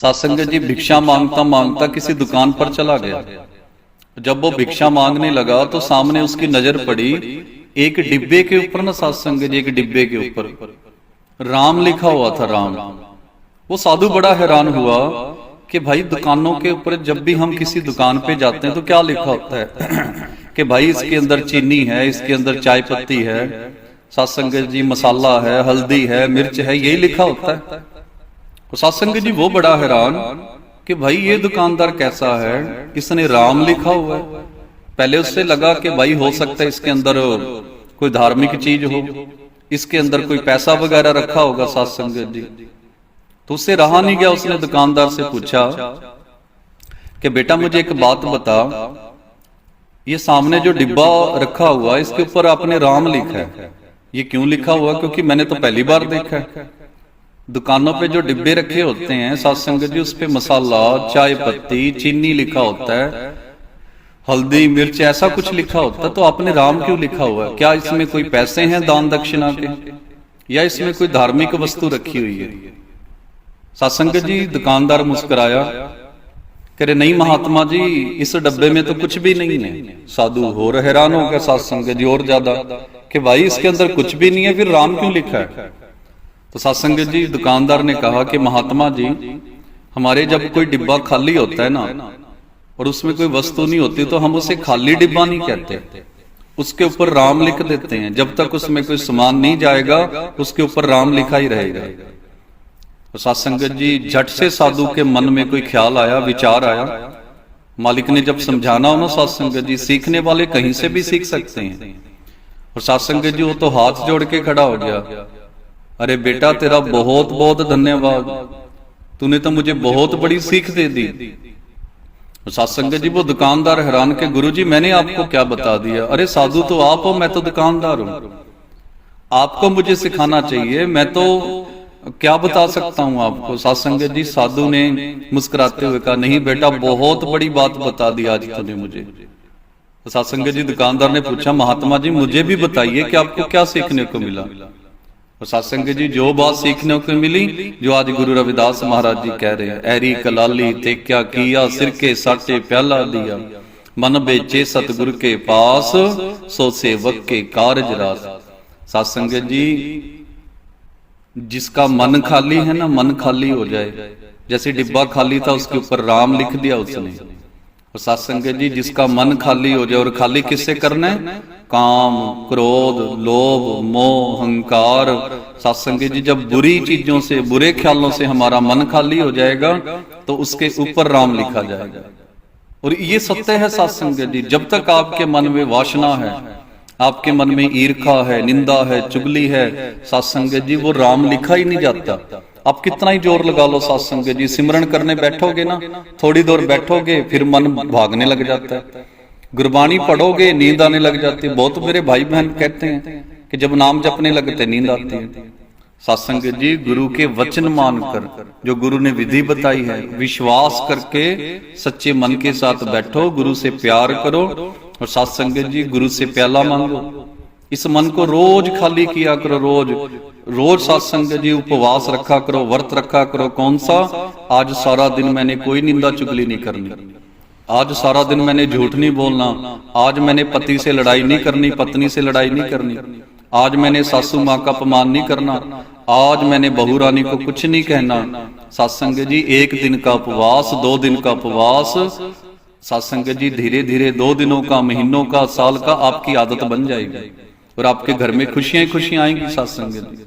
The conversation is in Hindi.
सत्संग जी भिक्षा माँगता माँगता किसी दुकान पर चला गया। जब वो भिक्षा मांगने लगा तो सामने उसकी नज़र पड़ी एक डिब्बे के ऊपर ना सत्संग जी एक डिब्बे के ऊपर। राम लिखा हुआ था राम। वो साधु बड़ा हैरान हुआ कि भाई दुकानों के ऊपर जब भी हम किसी दुकान पे जाते हैं तो क्या लिखा होता है? कि भाई इसके अंदर चीनी है इसके अंदर चाय पत्ती है। सत्संग जी मसाला है हल्दी है मिर्च है यही लिखा होता है तो सत्संग जी वो बड़ा हैरान कि भाई ये दुकानदार कैसा है? इसने राम लिखा हुआ है। पहले उससे लगा कि भाई हो सकता है इसके अंदर कोई धार्मिक चीज़ हो। इसके अंदर कोई पैसा वगैरह रखा होगा सत्संग जी। तो उससे रहा नहीं गया। उसने दुकानदार से पूछा कि बेटा मुझे एक बात बता। ये सामने जो डिब्बा रखा हुआ इसके ऊपर आपने राम लिखा है। ये क्यों लिखा हुआ? क्योंकि मैंने तो पहली बार देखा है। दुकानों पे जो डिब्बे रखे होते हैं सत्संग जी उस पे मसाला चाय पत्ती चीनी लिखा होता है हल्दी मिर्च ऐसा कुछ लिखा होता है तो आपने राम क्यों लिखा हुआ है क्या इसमें कोई पैसे हैं दान दक्षिणा के या इसमें कोई धार्मिक वस्तु रखी हुई है सत्संग जी दुकानदार मुस्कुराया कह रहे नहीं महात्मा जी इस डब्बे में तो कुछ भी नहीं है साधु और हैरान हो गया सत्संग जी और ज्यादा कि भाई इसके अंदर कुछ भी नहीं है फिर राम क्यों लिखा है तो सत्संग जी दुकानदार ने कहा कि महात्मा जी हमारे जब कोई डिब्बा खाली होता है ना और उसमें कोई वस्तु नहीं होती तो हम उसे खाली डिब्बा नहीं कहते उसके ऊपर राम लिख देते हैं जब तक उसमें कोई सामान नहीं जाएगा उसके ऊपर राम लिखा ही रहेगा तो सत्संग जी झट से साधु के मन में कोई ख्याल आया विचार आया मालिक ने जब समझाना हो ना सत्संग जी सीखने वाले कहीं से भी सीख सकते हैं और सत्संग जी वो तो हाथ जोड़ के खड़ा हो गया अरे बेटा तेरा बहुत बहुत धन्यवाद। तूने तो मुझे बहुत बड़ी सीख दे दी सत्संग जी वो दुकानदार हैरान के गुरु जी मैंने आपको क्या बता दिया? अरे साधु तो आप हो मैं तो दुकानदार हूँ। आपको मुझे सिखाना चाहिए मैं तो क्या बता सकता हूँ आपको? सत्संग जी साधु ने मुस्कुराते हुए कहा नहीं बेटा बहुत बड़ी बात बता दी आज तूने मुझे। तो सत्संग जी दुकानदार ने पूछा महात्मा जी मुझे भी बताइए कि आपको क्या सीखने को मिला और सत्संग जी जो बात सीखने को मिली जो आज गुरु रविदास महाराज जी कह रहे हैं ऐरी कलाली ते क्या किया सिर के साटे प्याला दिया मन बेचे सतगुरु के पास सो सेवक के कारज रास सत्संग जी जिसका मन खाली है ना मन खाली हो जाए जैसे डिब्बा खाली था उसके ऊपर राम लिख दिया उसने और सत्संग जी जिसका मन खाली हो जाए और खाली किससे करना है काम क्रोध लोभ मोह अहंकार सत्संग जी जब बुरी चीजों से बुरे ख्यालों से हमारा मन खाली हो जाएगा तो उसके ऊपर राम लिखा जाएगा और ये सत्य है सत्संग जी जब तक आपके मन में वासना है आपके मन में ईर्खा है निंदा है चुगली है सत्संग जी वो राम लिखा ही नहीं जाता आप कितना ही जोर लगा लो सत्संग जी सिमरन करने बैठोगे ना थोड़ी देर बैठोगे फिर मन भागने लग जाता है गुरबाणी पढ़ोगे नींद आने लग जाती है। बहुत मेरे भाई बहन कहते हैं कि जब नाम जपने लगते नींद आती है। सत्संग जी गुरु के वचन मानकर जो गुरु ने विधि बताई है विश्वास करके सच्चे मन के साथ बैठो गुरु से प्यार करो और सत्संग जी गुरु से प्याला मांगो। इस मन को रोज खाली किया करो रोज। रोज। सत्संग जी उपवास रखा करो व्रत रखा करो। कौन सा? आज सारा दिन मैंने कोई निंदा चुगली नहीं करनी। आज सारा दिन मैंने झूठ नहीं बोलना। आज मैंने पति से लड़ाई नहीं करनी, पत्नी से लड़ाई नहीं करनी। आज मैंने सासू माँ का अपमान नहीं करना। आज मैंने बहू रानी को कुछ नहीं कहना। सत्संग जी, एक दिन का उपवास, दो दिन का उपवास। सत्संग जी धीरे धीरे दो दिनों का, महीनों का, साल का आपकी आदत बन जाएगी। और आपके घर में खुशियाँ खुशियाँ आएँगी सत्संग जी।